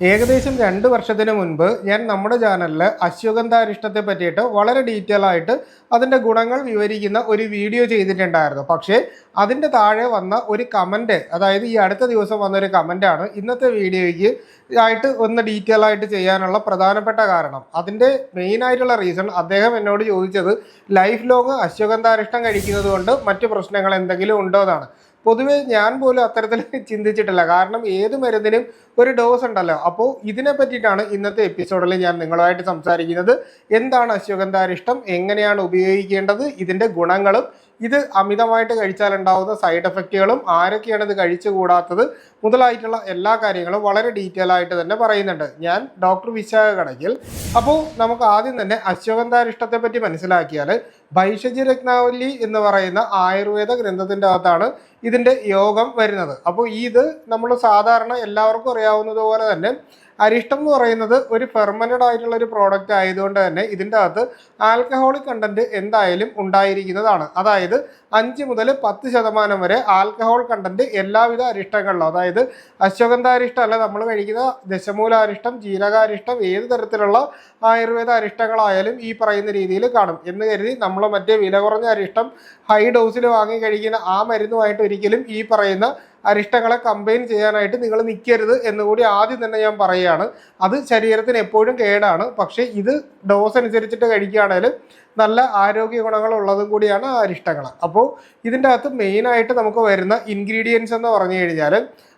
ഏകദേശം രണ്ട് വർഷത്തിന് മുൻപ് ഞാൻ നമ്മുടെ ചാനലിൽ അശ്വഗന്ധാരിഷ്ടത്തെ പറ്റിയിട്ട് വളരെ ഡീറ്റെയിൽ ആയിട്ട് അതിന്റെ ഗുണങ്ങൾ വിവരിക്കുന്ന ഒരു വീഡിയോ ചെയ്തിട്ടുണ്ടായിരുന്നു. പക്ഷേ അതിന്റെ താഴെ വന്ന ഒരു കമന്റ് അതായത് ഈ അടുത്ത ദിവസം വന്ന ഒരു കമന്റാണ് ഇന്നത്തെ വീഡിയോയ്ക്ക് ആയിട്ട് ഒന്ന് ഡീറ്റെയിൽ ആയിട്ട് ചെയ്യാനുള്ള പ്രധാനപ്പെട്ട കാരണം. അതിന്റെ മെയിൻ ആയിട്ടുള്ള റീസൺ അദ്ദേഹം എന്നോട് ചോദിച്ചത് ലൈഫ് ലോങ് അശ്വഗന്ധാരിഷ്ടം കഴിക്കുന്നത് കൊണ്ട് മറ്റു പ്രശ്നങ്ങൾ എന്തെങ്കിലും ഉണ്ടോ? എന്നാണ്. പൊതുവെ ഞാൻ പോലും അത്തരത്തിൽ ചിന്തിച്ചിട്ടില്ല. കാരണം ഏത് മരുന്നിനും ഒരു ഡോസ് ഉണ്ടല്ലോ. അപ്പോൾ ഇതിനെ പറ്റിയിട്ടാണ് ഇന്നത്തെ എപ്പിസോഡിൽ ഞാൻ നിങ്ങളുമായിട്ട് സംസാരിക്കുന്നത്. എന്താണ് അശ്വഗന്ധാരിഷ്ടം എങ്ങനെയാണ് ഉപയോഗിക്കേണ്ടത്? ഇതിന്റെ ഗുണങ്ങളും ഇത് അമിതമായിട്ട് കഴിച്ചാൽ ഉണ്ടാവുന്ന സൈഡ് എഫക്റ്റുകളും ആരൊക്കെയാണ് ഇത് കഴിച്ചുകൂടാത്തത് മുതലായിട്ടുള്ള എല്ലാ കാര്യങ്ങളും വളരെ ഡീറ്റെയിൽ ആയിട്ട് തന്നെ പറയുന്നുണ്ട്. ഞാൻ ഡോക്ടർ വിശാഖ കടയ്ക്കൽ അപ്പോൾ നമുക്ക് ആദ്യം തന്നെ അശ്വഗന്ധാരിഷ്ടത്തെ പറ്റി മനസ്സിലാക്കിയാൽ ഭൈഷജി രത്നാവലി എന്ന് പറയുന്ന ആയുർവേദ ഗ്രന്ഥത്തിന്റെ അകത്താണ് ഇതിന്റെ യോഗം വരുന്നത്. അപ്പോൾ ഇത് നമ്മൾ സാധാരണ എല്ലാവർക്കും അറിയാവുന്നതുപോലെ തന്നെ അരിഷ്ടം എന്ന് പറയുന്നത് ഒരു ഫെർമനഡ് ആയിട്ടുള്ള ഒരു പ്രോഡക്റ്റ് ആയതുകൊണ്ട് തന്നെ ഇതിന്റെ അകത്ത് ആൽക്കഹോളിക് കണ്ടന്റ് എന്തായാലും ഉണ്ടായിരിക്കുന്നതാണ്. അതായത് അഞ്ച് മുതൽ പത്ത് ശതമാനം വരെ ആൽക്കഹോൾ കണ്ടന്റ് എല്ലാവിധ അരിഷ്ടങ്ങളിലും അതായത് അശ്വഗന്ധ അരിഷ്ടം അല്ല നമ്മൾ കഴിക്കുന്ന ദശമൂലാരിഷ്ടം ജീരകാരിഷ്ടം ഏത് തരത്തിലുള്ള ആയുർവേദ അരിഷ്ടങ്ങളായാലും ഈ പറയുന്ന രീതിയിൽ കാണും. എന്ന് കരുതി നമ്മൾ മറ്റേ വില കുറഞ്ഞ അരിഷ്ടം ഹൈ ഡോസിൽ വാങ്ങി കഴിക്കുന്ന ആ മരുന്നുമായിട്ട് ഒരിക്കലും ഈ പറയുന്ന അരിഷ്ടങ്ങളെ കമ്പൈൻ ചെയ്യാനായിട്ട് നിങ്ങൾ നിൽക്കരുത് എന്നുകൂടി ആദ്യം തന്നെ ഞാൻ പറയുകയാണ്. അത് ശരീരത്തിന് എപ്പോഴും കേടാണ്. പക്ഷേ ഇത് ഡോസ് അനുസരിച്ചിട്ട് കഴിക്കുകയാണെങ്കിൽ നല്ല ആരോഗ്യ ഗുണങ്ങൾ ഉള്ളതും കൂടിയാണ് അരിഷ്ടങ്ങൾ അപ്പോൾ ഇതിന്റെ അകത്ത് മെയിനായിട്ട് നമുക്ക് വരുന്ന ഇൻഗ്രീഡിയൻസ് എന്ന് പറഞ്ഞു കഴിഞ്ഞാൽ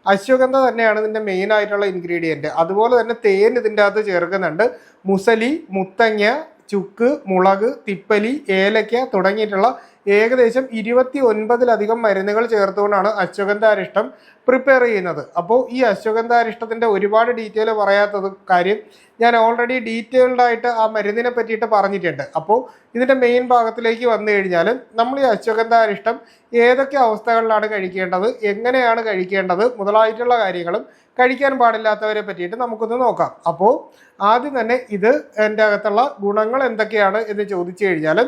അശ്വഗന്ധ തന്നെയാണ് ഇതിന്റെ മെയിൻ ആയിട്ടുള്ള ഇൻഗ്രീഡിയന്റ് അതുപോലെ തന്നെ തേൻ ഇതിന്റെ അകത്ത് ചേർക്കുന്നുണ്ട്. മുസലി മുത്തങ്ങ ചുക്ക് മുളക് തിപ്പലി ഏലക്ക തുടങ്ങിയിട്ടുള്ള ഏകദേശം ഇരുപത്തി ഒൻപതിലധികം മരുന്നുകൾ ചേർത്തുകൊണ്ടാണ് അശ്വഗന്ധാരിഷ്ടം പ്രിപ്പയർ ചെയ്യുന്നത്. അപ്പോൾ ഈ അശ്വഗന്ധാരിഷ്ടത്തിന്റെ ഒരുപാട് ഡീറ്റെയിൽ പറയാത്തത് കാര്യം ഞാൻ ഓൾറെഡി ഡീറ്റെയിൽഡ് ആയിട്ട് ആ മരുന്നിനെ പറ്റിയിട്ട് പറഞ്ഞിട്ടുണ്ട്. അപ്പോൾ ഇതിന്റെ മെയിൻ ഭാഗത്തിലേക്ക് വന്നു കഴിഞ്ഞാൽ നമ്മൾ ഈ അശ്വഗന്ധാരിഷ്ടം ഏതൊക്കെ അവസ്ഥകളിലാണ് കഴിക്കേണ്ടത് എങ്ങനെയാണ് കഴിക്കേണ്ടത് മുതലായിട്ടുള്ള കാര്യങ്ങളും കഴിക്കാൻ പാടില്ലാത്തവരെ പറ്റിയിട്ട് നമുക്കൊന്ന് നോക്കാം. അപ്പോൾ ആദ്യം തന്നെ ഇത് എന്റെ അകത്തുള്ള ഗുണങ്ങൾ എന്തൊക്കെയാണ് എന്ന് ചോദിച്ചു കഴിഞ്ഞാൽ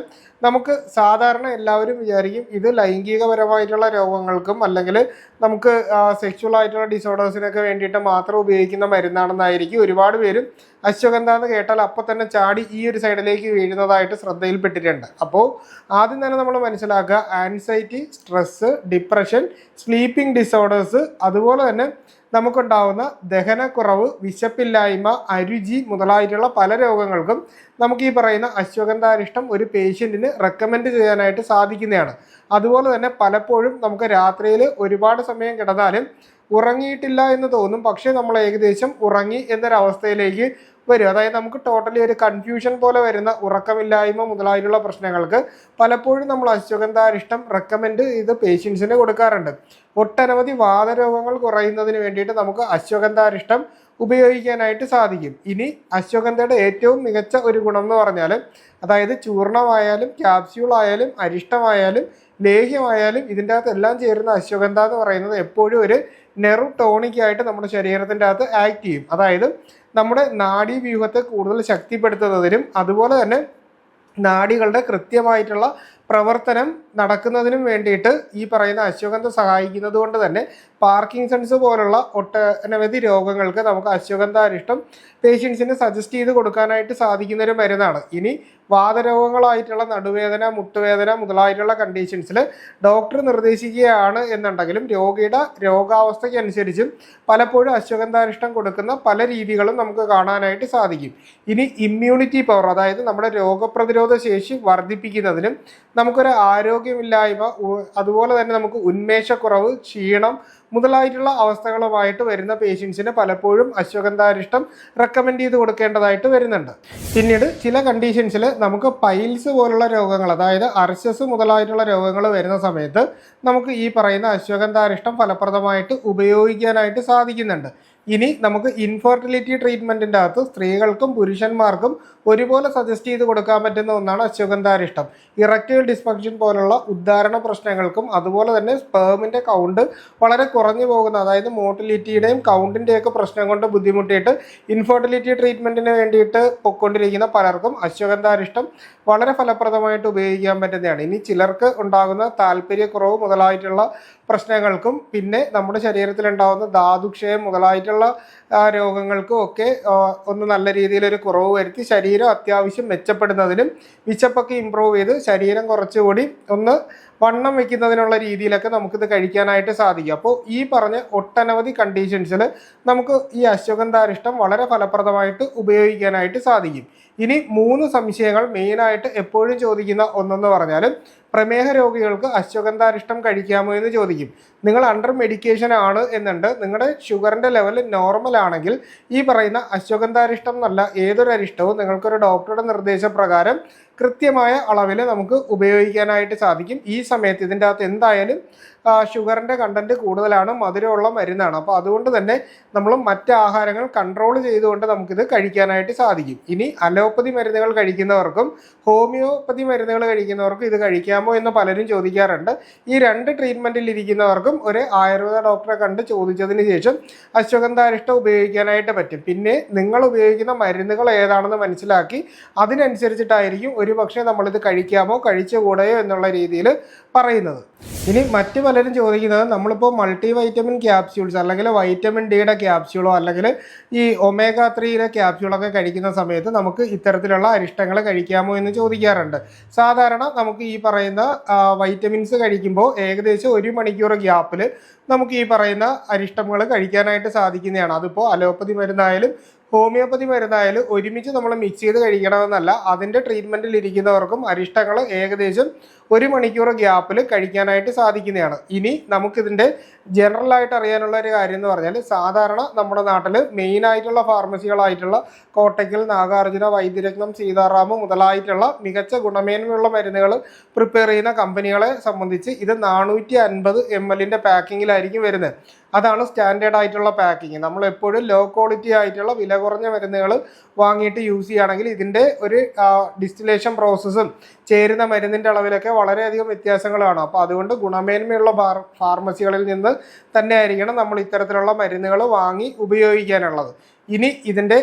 നമുക്ക് സാധാരണ എല്ലാവരും വിചാരിക്കും ഇത് ലൈംഗികപരമായിട്ടുള്ള രോഗങ്ങൾക്കും അല്ലെങ്കിൽ നമുക്ക് സെക്ഷുവൽ ആയിട്ടുള്ള ഡിസോർഡേഴ്സിനൊക്കെ വേണ്ടിയിട്ട് മാത്രം ഉപയോഗിക്കുന്ന മരുന്നാണെന്നായിരിക്കും ഒരുപാട് പേരും അശ്വഗന്ധ എന്ന് കേട്ടാൽ അപ്പം തന്നെ ചാടി ഈ ഒരു സൈഡിലേക്ക് വീഴുന്നതായിട്ട് ശ്രദ്ധയിൽപ്പെട്ടിട്ടുണ്ട്. അപ്പോൾ ആദ്യം തന്നെ നമ്മൾ മനസ്സിലാക്കുക anxiety stress depression sleeping disorders അതുപോലെ തന്നെ നമുക്കുണ്ടാവുന്ന ദഹനക്കുറവ് വിശപ്പില്ലായ്മ അരുചി മുതലായിട്ടുള്ള പല രോഗങ്ങൾക്കും നമുക്ക് ഈ പറയുന്ന അശ്വഗന്ധാരിഷ്ടം ഒരു പേഷ്യന്റിന് റെക്കമെൻഡ് ചെയ്യാനായിട്ട് സാധിക്കുന്നതാണ്. അതുപോലെ തന്നെ പലപ്പോഴും നമുക്ക് രാത്രിയിൽ ഒരുപാട് സമയം കിടന്നാലും ഉറങ്ങിയിട്ടില്ല എന്ന് തോന്നും. പക്ഷേ നമ്മൾ ഏകദേശം ഉറങ്ങി എന്നൊരവസ്ഥയിലേക്ക് വരും. അതായത് നമുക്ക് ടോട്ടലി ഒരു കൺഫ്യൂഷൻ പോലെ വരുന്ന ഉറക്കമില്ലായ്മ മുതലായിട്ടുള്ള പ്രശ്നങ്ങൾക്ക് പലപ്പോഴും നമ്മൾ അശ്വഗന്ധാരിഷ്ടം റെക്കമെൻഡ് ചെയ്ത് പേഷ്യൻസിന് കൊടുക്കാറുണ്ട്. ഒട്ടനവധി വാദരോഗങ്ങൾ കുറയുന്നതിന് വേണ്ടിയിട്ട് നമുക്ക് അശ്വഗന്ധാരിഷ്ടം ഉപയോഗിക്കാനായിട്ട് സാധിക്കും. ഇനി അശ്വഗന്ധയുടെ ഏറ്റവും മികച്ച ഒരു ഗുണം എന്ന് പറഞ്ഞാൽ അതായത് ചൂർണമായാലും ക്യാപ്സ്യൂൾ ആയാലും അരിഷ്ടമായാലും ലേഹ്യമായാലും ഇതിന്റെ അകത്ത് എല്ലാം ചേരുന്ന അശ്വഗന്ധ എന്ന് പറയുന്നത് എപ്പോഴും ഒരു നെറു ടോണിക് ആയിട്ട് നമ്മുടെ ശരീരത്തിന്റെ അകത്ത് ആക്ട് ചെയ്യും. അതായത് നമ്മുടെ നാഡീവ്യൂഹത്തെ കൂടുതൽ ശക്തിപ്പെടുത്തുന്നതിനും അതുപോലെ തന്നെ നാഡികളുടെ കൃത്യമായിട്ടുള്ള പ്രവർത്തനം നടക്കുന്നതിനും വേണ്ടിയിട്ട് ഈ പറയുന്ന അശ്വഗന്ധ സഹായിക്കുന്നത് കൊണ്ട് തന്നെ പാർക്കിൻസൺസ് പോലുള്ള ഒട്ടനവധി രോഗങ്ങൾക്ക് നമുക്ക് അശ്വഗന്ധ അരിഷ്ടം പേഷ്യൻസിന് സജസ്റ്റ് ചെയ്ത് കൊടുക്കാനായിട്ട് സാധിക്കുന്ന ഒരു മരുന്നാണ്. ഇനി വാദരോഗങ്ങളായിട്ടുള്ള നടുവേദന മുട്ടുവേദന മുതലായിട്ടുള്ള കണ്ടീഷൻസിൽ ഡോക്ടർ നിർദ്ദേശിക്കുകയാണ് എന്നുണ്ടെങ്കിലും രോഗിയുടെ രോഗാവസ്ഥയ്ക്കനുസരിച്ചും പലപ്പോഴും അശ്വഗന്ധാരിഷ്ടം കൊടുക്കുന്ന പല രീതികളും നമുക്ക് കാണാനായിട്ട് സാധിക്കും. ഇനി ഇമ്മ്യൂണിറ്റി പവർ അതായത് നമ്മുടെ രോഗപ്രതിരോധ ശേഷി വർദ്ധിപ്പിക്കുന്നതിനും നമുക്കൊരു ആരോഗ്യമില്ലായ്മ അതുപോലെ തന്നെ നമുക്ക് ഉന്മേഷക്കുറവ് ക്ഷീണം മുതലായിട്ടുള്ള അവസ്ഥകളുമായിട്ട് വരുന്ന പേഷ്യൻസിന് പലപ്പോഴും അശ്വഗന്ധാരിഷ്ടം റെക്കമെൻഡ് ചെയ്ത് കൊടുക്കേണ്ടതായിട്ട് വരുന്നുണ്ട്. പിന്നീട് ചില കണ്ടീഷൻസിൽ നമുക്ക് പൈൽസ് പോലുള്ള രോഗങ്ങൾ അതായത് അർശസ് മുതലായിട്ടുള്ള രോഗങ്ങൾ വരുന്ന സമയത്ത് നമുക്ക് ഈ പറയുന്ന അശ്വഗന്ധാരിഷ്ടം ഫലപ്രദമായിട്ട് ഉപയോഗിക്കാനായിട്ട് സാധിക്കുന്നുണ്ട്. ഇനി നമുക്ക് ഇൻഫെർട്ടിലിറ്റി ട്രീറ്റ്മെന്റിന്റെ അകത്ത് സ്ത്രീകൾക്കും പുരുഷന്മാർക്കും ഒരുപോലെ സജസ്റ്റ് ചെയ്ത് കൊടുക്കാൻ പറ്റുന്ന ഒന്നാണ് അശ്വഗന്ധാരിഷ്ടം. ഇറക്റ്റൈൽ ഡിസ്ഫങ്ഷൻ പോലുള്ള ഉദ്ധാരണ പ്രശ്നങ്ങൾക്കും അതുപോലെ തന്നെ സ്പേമിന്റെ കൗണ്ട് വളരെ കുറഞ്ഞു പോകുന്ന അതായത് മോട്ടിലിറ്റിയുടെയും കൗണ്ടിന്റെയൊക്കെ പ്രശ്നം കൊണ്ട് ബുദ്ധിമുട്ടിയിട്ട് ഇൻഫെർട്ടിലിറ്റി ട്രീറ്റ്മെന്റിന് വേണ്ടിയിട്ട് പൊയ്ക്കൊണ്ടിരിക്കുന്ന പലർക്കും അശ്വഗന്ധാരിഷ്ടം വളരെ ഫലപ്രദമായിട്ട് ഉപയോഗിക്കാൻ പറ്റുന്നതാണ്. ഇനി ചിലർക്ക് ഉണ്ടാകുന്ന താല്പര്യക്കുറവ് മുതലായിട്ടുള്ള പ്രശ്നങ്ങൾക്കും പിന്നെ നമ്മുടെ ശരീരത്തിലുണ്ടാകുന്ന ധാതുക്ഷയം മുതലായിട്ടുള്ള രോഗങ്ങൾക്കും ഒക്കെ ഒന്ന് നല്ല രീതിയിലൊരു കുറവ് വരുത്തി ശരീരം അത്യാവശ്യം മെച്ചപ്പെടുന്നതിനും വിശപ്പൊക്കെ ഇമ്പ്രൂവ് ചെയ്ത് ശരീരം കുറച്ചുകൂടി ഒന്ന് വണ്ണം വെക്കുന്നതിനുള്ള രീതിയിലൊക്കെ നമുക്കിത് കഴിക്കാനായിട്ട് സാധിക്കും. അപ്പോൾ ഈ പറഞ്ഞ ഒട്ടനവധി കണ്ടീഷൻസിൽ നമുക്ക് ഈ അശ്വഗന്ധാരിഷ്ടം വളരെ ഫലപ്രദമായിട്ട് ഉപയോഗിക്കാനായിട്ട് സാധിക്കും. ഇനി മൂന്ന് സംശയങ്ങൾ മെയിനായിട്ട് എപ്പോഴും ചോദിക്കുന്ന ഒന്നെന്ന് പറഞ്ഞാൽ പ്രമേഹ രോഗികൾക്ക് അശ്വഗന്ധാരിഷ്ടം കഴിക്കാമോ എന്ന് ചോദിക്കും. നിങ്ങൾ അണ്ടർ മെഡിക്കേഷൻ ആണ് എന്നുണ്ട്. നിങ്ങളുടെ ഷുഗറിന്റെ ലെവൽ നോർമൽ ആണെങ്കിൽ ഈ പറയുന്ന അശ്വഗന്ധാരിഷ്ടം എന്നല്ല ഏതൊരു അരിഷ്ടവും നിങ്ങൾക്കൊരു ഡോക്ടറുടെ നിർദ്ദേശപ്രകാരം കൃത്യമായ അളവിൽ നമുക്ക് ഉപയോഗിക്കാനായിട്ട് സാധിക്കും. ഈ സമയത്ത് ഇതിന്റെ അകത്ത് എന്തായാലും ഷുഗറിന്റെ കണ്ടന്റ് കൂടുതലാണ് മധുരമുള്ള മരുന്നാണ്. അപ്പോൾ അതുകൊണ്ട് തന്നെ നമ്മൾ മറ്റ് ആഹാരങ്ങൾ കൺട്രോൾ ചെയ്തുകൊണ്ട് നമുക്കിത് കഴിക്കാനായിട്ട് സാധിക്കും. ഇനി അലോപ്പതി മരുന്നുകൾ കഴിക്കുന്നവർക്കും ഹോമിയോപ്പതി മരുന്നുകൾ കഴിക്കുന്നവർക്കും ഇത് കഴിക്കാമോ എന്ന് പലരും ചോദിക്കാറുണ്ട്. ഈ രണ്ട് ട്രീറ്റ്മെന്റിൽ ഇരിക്കുന്നവർക്കും ഒരു ആയുർവേദ ഡോക്ടറെ കണ്ട് ചോദിച്ചതിന് ശേഷം അശ്വഗന്ധാരിഷ്ട ഉപയോഗിക്കാനായിട്ട് പറ്റും. പിന്നെ നിങ്ങൾ ഉപയോഗിക്കുന്ന മരുന്നുകൾ ഏതാണെന്ന് മനസ്സിലാക്കി അതിനനുസരിച്ചിട്ടായിരിക്കും ഒരു പക്ഷേ നമ്മളിത് കഴിക്കാമോ കഴിച്ചുകൂടെയോ എന്നുള്ള രീതിയിൽ പറയുന്നത്. ഇനി മറ്റു പലരും ചോദിക്കുന്നത് നമ്മളിപ്പോൾ മൾട്ടി വൈറ്റമിൻ ക്യാപ്സ്യൂൾസ് അല്ലെങ്കിൽ വൈറ്റമിൻ ഡിയുടെ ക്യാപ്സ്യൂളോ അല്ലെങ്കിൽ ഈ ഒമേഗ ത്രീയുടെ ക്യാപ്സ്യൂളൊക്കെ കഴിക്കുന്ന സമയത്ത് നമുക്ക് ഇത്തരത്തിലുള്ള അരിഷ്ടങ്ങൾ കഴിക്കാമോ എന്ന് ചോദിക്കാറുണ്ട്. സാധാരണ നമുക്ക് ഈ പറയുന്ന വൈറ്റമിൻസ് കഴിക്കുമ്പോൾ ഏകദേശം ഒരു മണിക്കൂർ ഗ്യാപ്പിൽ നമുക്ക് ഈ പറയുന്ന അരിഷ്ടങ്ങൾ കഴിക്കാനായിട്ട് സാധിക്കുന്നതാണ്. അതിപ്പോൾ അലോപ്പതി മരുന്നായാലും ഹോമിയോപ്പതി മരുന്നായാലും ഒരുമിച്ച് നമ്മൾ മിക്സ് ചെയ്ത് കഴിക്കണമെന്നല്ല. അതിന്റെ ട്രീറ്റ്മെന്റിൽ ഇരിക്കുന്നവർക്കും അരിഷ്ടങ്ങൾ ഏകദേശം ഒരു മണിക്കൂർ ഗ്യാപ്പിൽ കഴിക്കാനായിട്ട് സാധിക്കുന്നതാണ്. ഇനി നമുക്കിതിന്റെ ജനറൽ ആയിട്ട് അറിയാനുള്ള ഒരു കാര്യം എന്ന് പറഞ്ഞാൽ സാധാരണ നമ്മുടെ നാട്ടിൽ മെയിൻ ആയിട്ടുള്ള ഫാർമസികളായിട്ടുള്ള കോട്ടയ്ക്കൽ നാഗാർജുന വൈദ്യരത്നം സീതാറാം മുതലായിട്ടുള്ള മികച്ച ഗുണമേന്മയുള്ള മരുന്നുകൾ പ്രിപ്പയർ ചെയ്യുന്ന കമ്പനികളെ സംബന്ധിച്ച് ഇത് നാനൂറ്റി അൻപത് എം എല്ലിന്റെ പാക്കിങ്ങിലായിരിക്കും വരുന്നത്. അതാണ് സ്റ്റാൻഡേർഡ് ആയിട്ടുള്ള പാക്കിങ് നമ്മൾ എപ്പോഴും ലോ ക്വാളിറ്റി ആയിട്ടുള്ള വില കുറഞ്ഞ മരുന്നുകൾ വാങ്ങിയിട്ട് യൂസ് ചെയ്യുകയാണെങ്കിൽ ഇതിന്റെ ഒരു ഡിസ്റ്റിലേഷൻ പ്രോസസ്സും ചേരുന്ന മരുന്നിന്റെ അളവിലൊക്കെ വളരെയധികം വ്യത്യാസങ്ങളാണ്. അപ്പോൾ അതുകൊണ്ട് ഗുണമേന്മയുള്ള ഫാർമസികളിൽ നിന്ന് തന്നെ ആയിരിക്കണം നമ്മൾ ഇത്തരത്തിലുള്ള മരുന്നുകൾ വാങ്ങി ഉപയോഗിക്കാനുള്ളത്. ഇനി ഇതിന്റെ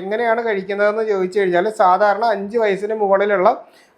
എങ്ങനെയാണ് കഴിക്കുന്നതെന്ന് ചോദിച്ചു കഴിഞ്ഞാൽ സാധാരണ അഞ്ച് വയസ്സിന് മുകളിലുള്ള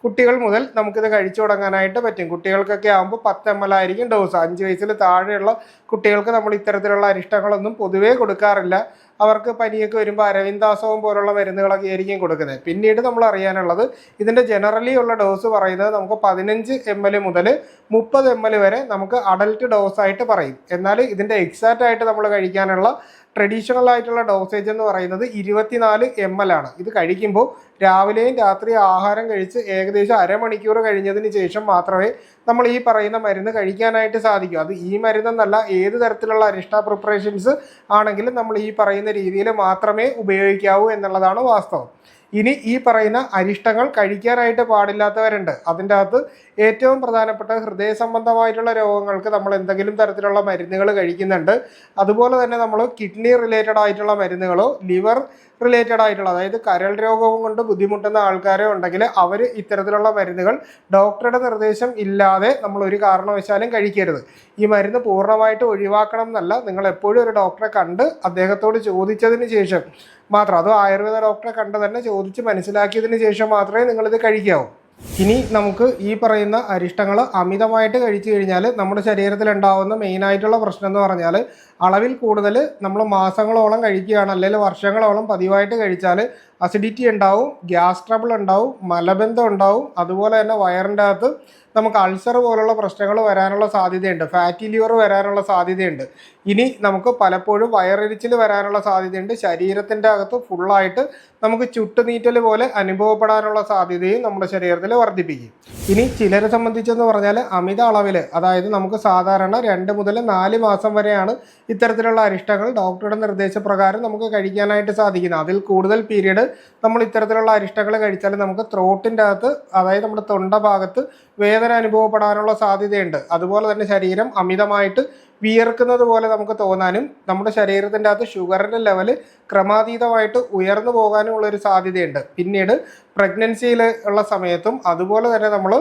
കുട്ടികൾ മുതൽ നമുക്കിത് കഴിച്ചു തുടങ്ങാനായിട്ട് പറ്റും. കുട്ടികൾക്കൊക്കെ ആകുമ്പോൾ പത്ത് എം എൽ ആയിരിക്കും ഡോസ് അഞ്ച് വയസ്സിൽ താഴെയുള്ള കുട്ടികൾക്ക് നമ്മൾ ഇത്തരത്തിലുള്ള അരിഷ്ടങ്ങളൊന്നും പൊതുവേ കൊടുക്കാറില്ല. അവർക്ക് പനിയൊക്കെ വരുമ്പോൾ അരവിന്ദാസവും പോലുള്ള മരുന്നുകളൊക്കെ ആയിരിക്കും കൊടുക്കുന്നത്. പിന്നീട് നമ്മൾ അറിയാനുള്ളത് ഇതിന്റെ ജനറലി ഉള്ള ഡോസ് പറയുന്നത് നമുക്ക് പതിനഞ്ച് എം എൽ മുതൽ മുപ്പത് എം എൽ വരെ നമുക്ക് അഡൽട്ട് ഡോസായിട്ട് പറയും. എന്നാൽ ഇതിന്റെ എക്സാക്റ്റ് ആയിട്ട് നമ്മൾ കഴിക്കാനുള്ള ട്രഡീഷണൽ ആയിട്ടുള്ള ഡോസേജ് എന്ന് പറയുന്നത് ഇരുപത്തിനാല് എം എൽ ആണ്. ഇത് കഴിക്കുമ്പോൾ രാവിലെയും രാത്രി ആഹാരം കഴിച്ച് ഏകദേശം അരമണിക്കൂർ കഴിഞ്ഞതിന് ശേഷം മാത്രമേ നമ്മൾ ഈ പറയുന്ന മരുന്ന് കഴിക്കാനായിട്ട് സാധിക്കൂ. അത് ഈ മരുന്നെന്നല്ല ഏത് തരത്തിലുള്ള അരിഷ്ട പ്രിപ്പറേഷൻസ് ആണെങ്കിലും നമ്മൾ ഈ പറയുന്ന രീതിയിൽ മാത്രമേ ഉപയോഗിക്കാവൂ എന്നുള്ളതാണ് വാസ്തവം. ഇനി ഈ പറയുന്ന അരിഷ്ടങ്ങൾ കഴിക്കാനായിട്ട് പാടില്ലാത്തവരുണ്ട്. അതിന്റെ അകത്ത് ഏറ്റവും പ്രധാനപ്പെട്ട ഹൃദയ സംബന്ധമായിട്ടുള്ള രോഗങ്ങൾക്ക് നമ്മൾ എന്തെങ്കിലും തരത്തിലുള്ള മരുന്നുകൾ കഴിക്കുന്നുണ്ട്. അതുപോലെ തന്നെ നമ്മൾ കിഡ്നി റിലേറ്റഡ് ആയിട്ടുള്ള മരുന്നുകളോ ലിവർ റിലേറ്റഡ് ആയിട്ടുള്ള അതായത് കരൾ രോഗവും കൊണ്ട് ബുദ്ധിമുട്ടുന്ന ആൾക്കാരെ ഉണ്ടെങ്കിൽ അവർ ഇത്തരത്തിലുള്ള മരുന്നുകൾ ഡോക്ടറുടെ നിർദ്ദേശം ഇല്ലാതെ നമ്മൾ ഒരു കാരണവശാലും കഴിക്കരുത്. ഈ മരുന്ന് പൂർണമായിട്ട് ഒഴിവാക്കണം എന്നല്ല നിങ്ങൾ എപ്പോഴും ഒരു ഡോക്ടറെ കണ്ട് അദ്ദേഹത്തോട് ചോദിച്ചതിന് ശേഷം മാത്രം. അതോ ആയുർവേദ ഡോക്ടറെ കണ്ട് തന്നെ ചോദിച്ച് മനസ്സിലാക്കിയതിന് ശേഷം മാത്രമേ നിങ്ങളിത് കഴിക്കാവൂ. ഇനി നമുക്ക് ഈ പറയുന്ന അരിഷ്ടങ്ങൾ അമിതമായിട്ട് കഴിച്ചു കഴിഞ്ഞാൽ നമ്മുടെ ശരീരത്തിൽ ഉണ്ടാവുന്ന മെയിനായിട്ടുള്ള പ്രശ്നം എന്ന് പറഞ്ഞാൽ അളവിൽ കൂടുതൽ നമ്മൾ മാസങ്ങളോളം കഴിക്കുകയാണ് അല്ലെങ്കിൽ വർഷങ്ങളോളം പതിവായിട്ട് കഴിച്ചാൽ അസിഡിറ്റി ഉണ്ടാവും ഗ്യാസ് ട്രബിൾ ഉണ്ടാവും മലബന്ധം ഉണ്ടാവും. അതുപോലെ തന്നെ വയറിന്റെ അകത്ത് നമുക്ക് അൾസർ പോലുള്ള പ്രശ്നങ്ങൾ വരാനുള്ള സാധ്യതയുണ്ട്. ഫാറ്റി ലിവർ വരാനുള്ള സാധ്യതയുണ്ട്. ഇനി നമുക്ക് പലപ്പോഴും വയറിരിച്ചിൽ വരാനുള്ള സാധ്യതയുണ്ട്. ശരീരത്തിന്റെ അകത്ത് ഫുള്ളായിട്ട് നമുക്ക് ചുട്ടുനീറ്റൽ പോലെ അനുഭവപ്പെടാനുള്ള സാധ്യതയും നമ്മുടെ ശരീരത്തിൽ വർദ്ധിപ്പിക്കും. ഇനി ചിലരെ സംബന്ധിച്ചെന്ന് പറഞ്ഞാൽ അമിത അളവിൽ അതായത് നമുക്ക് സാധാരണ രണ്ട് മുതൽ നാല് മാസം വരെയാണ് ഇത്തരത്തിലുള്ള അരിഷ്ടങ്ങൾ ഡോക്ടറുടെ നിർദ്ദേശപ്രകാരം നമുക്ക് കഴിക്കാനായിട്ട് സാധിക്കുന്നത്. അതിൽ കൂടുതൽ പീരീഡ് നമ്മൾ ഇത്തരത്തിലുള്ള അരിഷ്ടകൾ കഴിച്ചാൽ നമുക്ക് ത്രോട്ടിന്റെ അകത്ത് അതായത് നമ്മുടെ തൊണ്ട ഭാഗത്ത് വേദന അനുഭവപ്പെടാനുള്ള സാധ്യതയുണ്ട്. അതുപോലെ തന്നെ ശരീരം അമിതമായിട്ട് വിയർക്കുന്നത് പോലെ നമുക്ക് തോന്നാനും നമ്മുടെ ശരീരത്തിന്റെ അകത്ത് ഷുഗറിന്റെ ലെവൽ ക്രമാതീതമായിട്ട് ഉയർന്നു പോകാനും ഉള്ളൊരു സാധ്യതയുണ്ട്. പിന്നീട് പ്രഗ്നൻസിയിൽ ഉള്ള സമയത്തും അതുപോലെ തന്നെ നമ്മൾ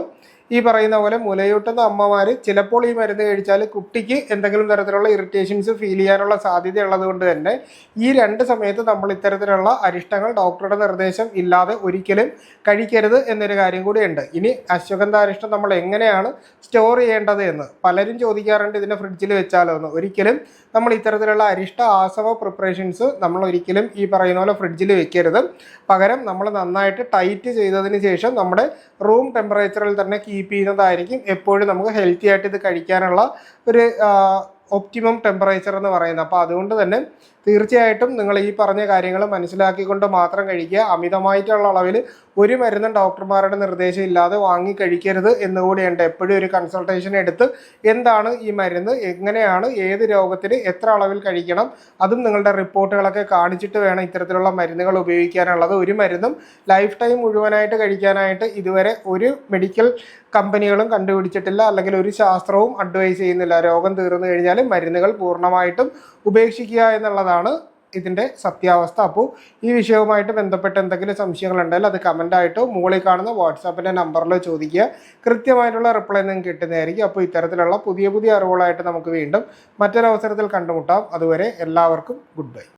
ഈ പറയുന്ന പോലെ മുലയൂട്ടുന്ന അമ്മമാർ ചിലപ്പോൾ ഈ മരുന്ന് കഴിച്ചാൽ കുട്ടിക്ക് എന്തെങ്കിലും തരത്തിലുള്ള ഇറിറ്റേഷൻസ് ഫീൽ ചെയ്യാനുള്ള സാധ്യത ഉള്ളത് കൊണ്ട് തന്നെ ഈ രണ്ട് സമയത്ത് നമ്മൾ ഇത്തരത്തിലുള്ള അരിഷ്ടങ്ങൾ ഡോക്ടറുടെ നിർദ്ദേശം ഇല്ലാതെ ഒരിക്കലും കഴിക്കരുത് എന്നൊരു കാര്യം കൂടിയുണ്ട്. ഇനി അശ്വഗന്ധാരിഷ്ടം നമ്മൾ എങ്ങനെയാണ് സ്റ്റോർ ചെയ്യേണ്ടത് എന്ന് പലരും ചോദിക്കാറുണ്ട് ഇതിനെ ഫ്രിഡ്ജിൽ വെച്ചാലോ എന്ന്. ഒരിക്കലും നമ്മൾ ഇത്തരത്തിലുള്ള അരിഷ്ട ആസവ പ്രിപ്പറേഷൻസ് നമ്മൾ ഒരിക്കലും ഈ പറയുന്ന പോലെ ഫ്രിഡ്ജിൽ വെക്കരുത്. പകരം നമ്മൾ നന്നായിട്ട് ടൈറ്റ് ചെയ്തതിന് ശേഷം നമ്മുടെ റൂം ടെമ്പറേച്ചറിൽ തന്നെ കീപ്പ് ചെയ്യുന്നതായിരിക്കും എപ്പോഴും നമുക്ക് ഹെൽത്തി ആയിട്ട് ഇത് കഴിക്കാനുള്ള ഒരു ഒപ്റ്റിമം ടെമ്പറേച്ചർ എന്ന് പറയുന്നത്. അപ്പോൾ അതുകൊണ്ട് തന്നെ തീർച്ചയായിട്ടും നിങ്ങൾ ഈ പറഞ്ഞ കാര്യങ്ങൾ മനസ്സിലാക്കിക്കൊണ്ട് മാത്രം കഴിക്കുക. അമിതമായിട്ടുള്ള അളവിൽ ഒരു മരുന്നും ഡോക്ടർമാരുടെ നിർദ്ദേശം ഇല്ലാതെ വാങ്ങി കഴിക്കരുത് എന്നുകൂടിയുണ്ട്. എപ്പോഴും ഒരു കൺസൾട്ടേഷൻ എടുത്ത് എന്താണ് ഈ മരുന്ന് എങ്ങനെയാണ് ഏത് രോഗത്തിന് എത്ര അളവിൽ കഴിക്കണം അതും നിങ്ങളുടെ റിപ്പോർട്ടുകളൊക്കെ കാണിച്ചിട്ട് വേണം ഇത്തരത്തിലുള്ള മരുന്നുകൾ ഉപയോഗിക്കാനുള്ളത്. ഒരു മരുന്നും ലൈഫ് ടൈം മുഴുവനായിട്ട് കഴിക്കാനായിട്ട് ഇതുവരെ ഒരു മെഡിക്കൽ കമ്പനികളും കണ്ടുപിടിച്ചിട്ടില്ല. അല്ലെങ്കിൽ ഒരു ശാസ്ത്രവും അഡ്വൈസ് ചെയ്യുന്നില്ല. രോഗം തീർന്നു കഴിഞ്ഞാൽ മരുന്നുകൾ പൂർണമായിട്ടും ഉപേക്ഷിക്കുക എന്നുള്ളതാണ്. ഇതിന്റെ സത്യാവസ്ഥ? അപ്പോൾ ഈ വിഷയവുമായിട്ട് ബന്ധപ്പെട്ട് എന്തെങ്കിലും സംശയങ്ങൾ ഉണ്ടെങ്കിൽ അത് കമന്റായിട്ടോ മുകളിൽ കാണുന്ന വാട്സാപ്പിന്റെ നമ്പറിലോ ചോദിക്കുക. കൃത്യമായിട്ടുള്ള റിപ്ലൈ നിങ്ങൾക്ക് കിട്ടുന്നതായിരിക്കും. അപ്പോൾ ഇത്തരത്തിലുള്ള പുതിയ പുതിയ അറിവുകളായിട്ട് നമുക്ക് വീണ്ടും മറ്റൊരവസരത്തിൽ കണ്ടുമുട്ടാം. അതുവരെ എല്ലാവർക്കും ഗുഡ് ബൈ.